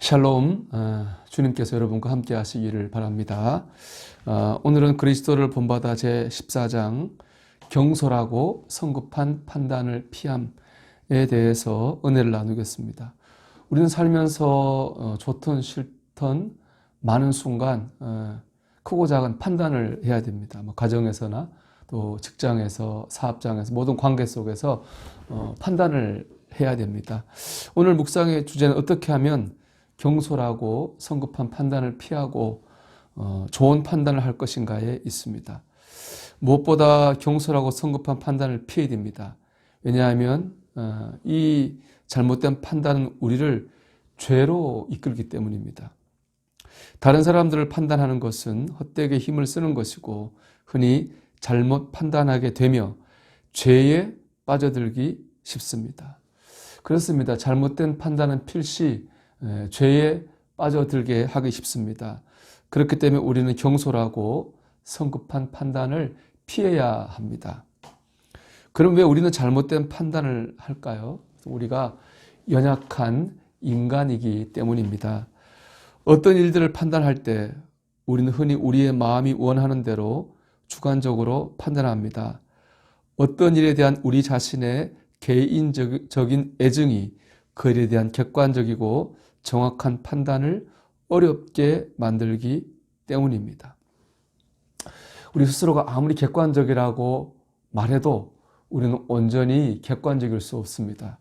샬롬, 어, 주님께서 여러분과 함께 하시기를 바랍니다. 어, 오늘은 그리스도를 본받아 제 14장 경솔하고 성급한 판단을 피함에 대해서 은혜를 나누겠습니다. 우리는 살면서 어, 좋든 싫든 많은 순간 어, 크고 작은 판단을 해야 됩니다. 뭐 가정에서나 또 직장에서 사업장에서 모든 관계 속에서 어, 판단을 해야 됩니다. 오늘 묵상의 주제는 어떻게 하면 경솔하고 성급한 판단을 피하고 어, 좋은 판단을 할 것인가에 있습니다. 무엇보다 경솔하고 성급한 판단을 피해야 됩니다. 왜냐하면 어, 이 잘못된 판단은 우리를 죄로 이끌기 때문입니다. 다른 사람들을 판단하는 것은 헛되게 힘을 쓰는 것이고 흔히 잘못 판단하게 되며 죄에 빠져들기 쉽습니다. 그렇습니다. 잘못된 판단은 필시 죄에 빠져들게 하기 쉽습니다. 그렇기 때문에 우리는 경솔하고 성급한 판단을 피해야 합니다. 그럼 왜 우리는 잘못된 판단을 할까요? 우리가 연약한 인간이기 때문입니다. 어떤 일들을 판단할 때 우리는 흔히 우리의 마음이 원하는 대로 주관적으로 판단합니다. 어떤 일에 대한 우리 자신의 개인적인 애증이 그 일에 대한 객관적이고 정확한 판단을 어렵게 만들기 때문입니다. 우리 스스로가 아무리 객관적이라고 말해도 우리는 온전히 객관적일 수 없습니다.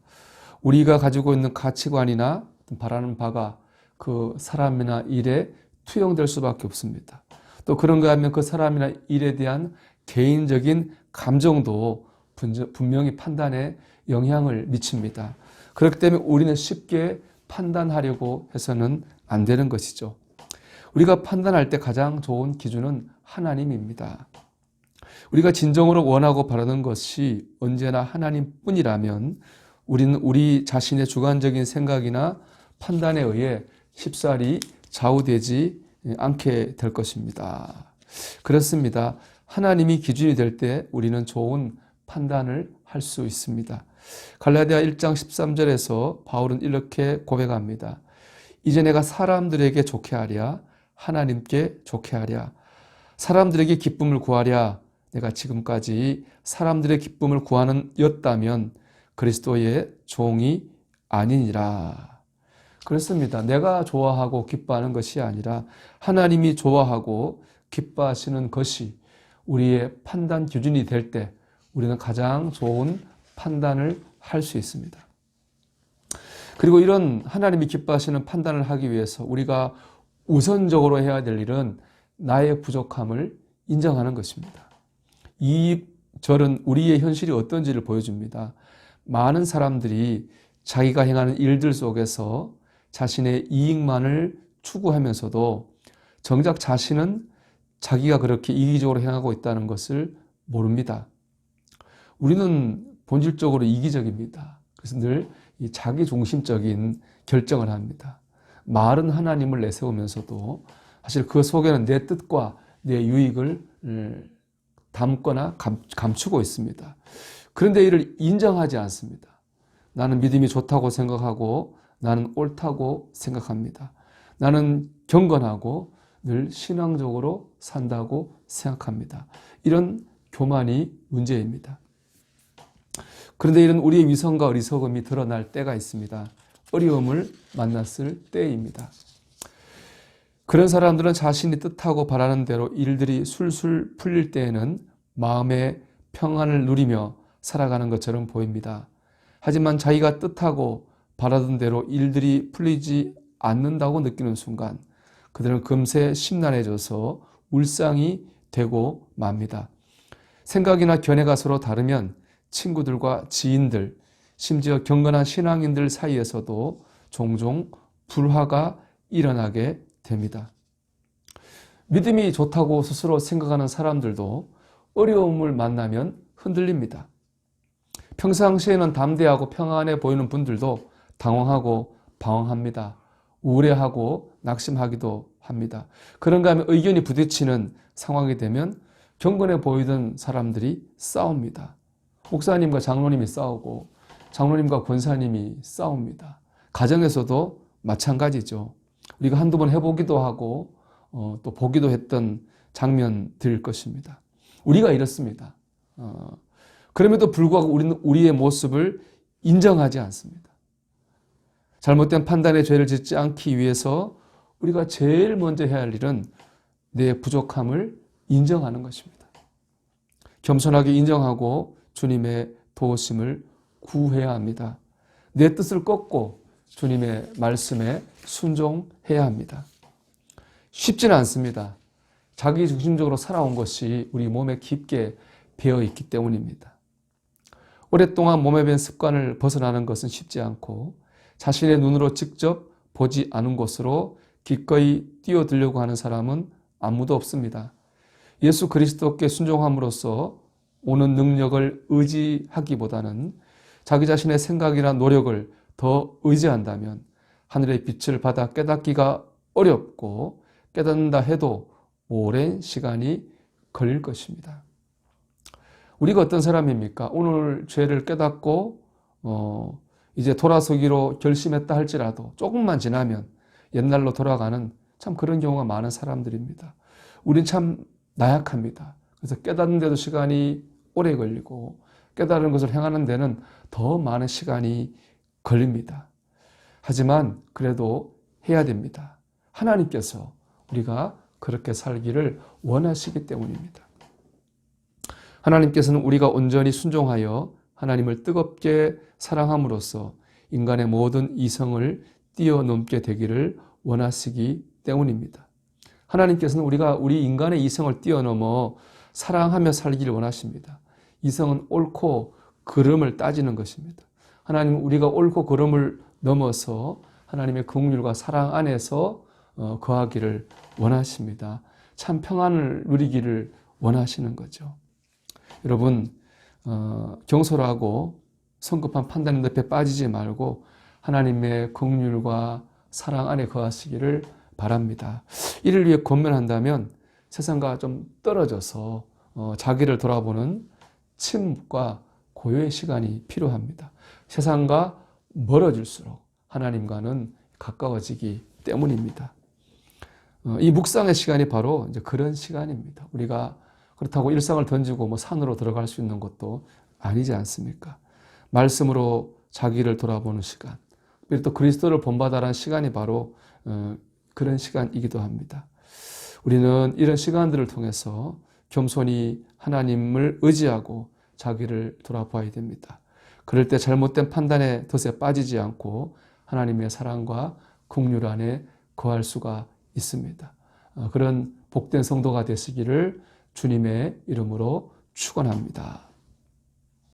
우리가 가지고 있는 가치관이나 바라는 바가 그 사람이나 일에 투영될 수밖에 없습니다. 또 그런가 하면 그 사람이나 일에 대한 개인적인 감정도 분명히 판단에 영향을 미칩니다. 그렇기 때문에 우리는 쉽게 판단하려고 해서는 안 되는 것이죠. 우리가 판단할 때 가장 좋은 기준은 하나님입니다. 우리가 진정으로 원하고 바라는 것이 언제나 하나님 뿐이라면 우리는 우리 자신의 주관적인 생각이나 판단에 의해 쉽사리 좌우되지 않게 될 것입니다. 그렇습니다. 하나님이 기준이 될 때 우리는 좋은 판단을 할 수 있습니다. 갈라디아 1장 13절에서 바울은 이렇게 고백합니다. 이제 내가 사람들에게 좋게 하랴 하나님께 좋게 하랴 사람들에게 기쁨을 구하랴 내가 지금까지 사람들의 기쁨을 구하는 였다면 그리스도의 종이 아니니라. 그렇습니다. 내가 좋아하고 기뻐하는 것이 아니라 하나님이 좋아하고 기뻐하시는 것이 우리의 판단 기준이 될 때 우리는 가장 좋은 판단을 할 수 있습니다. 그리고 이런 하나님이 기뻐하시는 판단을 하기 위해서 우리가 우선적으로 해야 될 일은 나의 부족함을 인정하는 것입니다. 이 절은 우리의 현실이 어떤지를 보여줍니다. 많은 사람들이 자기가 행하는 일들 속에서 자신의 이익만을 추구하면서도 정작 자신은 자기가 그렇게 이기적으로 행하고 있다는 것을 모릅니다. 우리는 본질적으로 이기적입니다. 그래서 늘 자기 중심적인 결정을 합니다. 말은 하나님을 내세우면서도 사실 그 속에는 내 뜻과 내 유익을 음, 담거나 감추고 있습니다. 그런데 이를 인정하지 않습니다. 나는 믿음이 좋다고 생각하고 나는 옳다고 생각합니다. 나는 경건하고 늘 신앙적으로 산다고 생각합니다. 이런 교만이 문제입니다. 그런데 이런 우리의 위선과 어리석음이 드러날 때가 있습니다. 어려움을 만났을 때입니다. 그런 사람들은 자신이 뜻하고 바라는 대로 일들이 술술 풀릴 때에는 마음의 평안을 누리며 살아가는 것처럼 보입니다. 하지만 자기가 뜻하고 바라던 대로 일들이 풀리지 않는다고 느끼는 순간 그들은 금세 심란해져서 울상이 되고 맙니다. 생각이나 견해가 서로 다르면 친구들과 지인들, 심지어 경건한 신앙인들 사이에서도 종종 불화가 일어나게 됩니다. 믿음이 좋다고 스스로 생각하는 사람들도 어려움을 만나면 흔들립니다. 평상시에는 담대하고 평안해 보이는 분들도 당황하고 방황합니다. 우울해하고 낙심하기도 합니다. 그런가 하면 의견이 부딪히는 상황이 되면 경건해 보이던 사람들이 싸웁니다. 목사님과 장로님이 싸우고 장로님과 권사님이 싸웁니다. 가정에서도 마찬가지죠. 우리가 한두 번 해보기도 하고 어, 또 보기도 했던 장면들일 것입니다. 우리가 이렇습니다. 어, 그럼에도 불구하고 우리는 우리의 모습을 인정하지 않습니다. 잘못된 판단의 죄를 짓지 않기 위해서 우리가 제일 먼저 해야 할 일은 내 부족함을 인정하는 것입니다. 겸손하게 인정하고 주님의 도우심을 구해야 합니다. 내 뜻을 꺾고 주님의 말씀에 순종해야 합니다. 쉽지는 않습니다. 자기 중심적으로 살아온 것이 우리 몸에 깊게 배어 있기 때문입니다. 오랫동안 몸에 밴 습관을 벗어나는 것은 쉽지 않고 자신의 눈으로 직접 보지 않은 곳으로 기꺼이 뛰어들려고 하는 사람은 아무도 없습니다. 예수 그리스도께 순종함으로써 오는 능력을 의지하기보다는 자기 자신의 생각이나 노력을 더 의지한다면 하늘의 빛을 받아 깨닫기가 어렵고 깨닫는다 해도 오랜 시간이 걸릴 것입니다. 우리가 어떤 사람입니까? 오늘 죄를 깨닫고 어, 이제 돌아서기로 결심했다 할지라도 조금만 지나면 옛날로 돌아가는 참 그런 경우가 많은 사람들입니다. 우린 참 나약합니다. 그래서 깨닫는 데도 시간이 오래 걸리고 깨달은 것을 행하는 데는 더 많은 시간이 걸립니다. 하지만 그래도 해야 됩니다. 하나님께서 우리가 그렇게 살기를 원하시기 때문입니다. 하나님께서는 우리가 온전히 순종하여 하나님을 뜨겁게 사랑함으로써 인간의 모든 이성을 뛰어넘게 되기를 원하시기 때문입니다. 하나님께서는 우리가 우리 인간의 이성을 뛰어넘어 사랑하며 살기를 원하십니다. 이성은 옳고 그름을 따지는 것입니다. 하나님은 우리가 옳고 그름을 넘어서 하나님의 긍휼과 사랑 안에서 어, 거하기를 원하십니다. 참 평안을 누리기를 원하시는 거죠. 여러분 어, 경솔하고 성급한 판단의 늪에 빠지지 말고 하나님의 긍휼과 사랑 안에 거하시기를 바랍니다. 이를 위해 권면한다면 세상과 좀 떨어져서 어, 자기를 돌아보는 침묵과 고요의 시간이 필요합니다. 세상과 멀어질수록 하나님과는 가까워지기 때문입니다. 어, 이 묵상의 시간이 바로 이제 그런 시간입니다. 우리가 그렇다고 일상을 던지고 뭐 산으로 들어갈 수 있는 것도 아니지 않습니까? 말씀으로 자기를 돌아보는 시간, 또 그리스도를 본받아라는 시간이 바로 어, 그런 시간이기도 합니다. 우리는 이런 시간들을 통해서 겸손히 하나님을 의지하고 자기를 돌아봐야 됩니다. 그럴 때 잘못된 판단의 덫에 빠지지 않고 하나님의 사랑과 국률 안에 거할 수가 있습니다. 어, 그런 복된 성도가 되시기를 주님의 이름으로 축원합니다.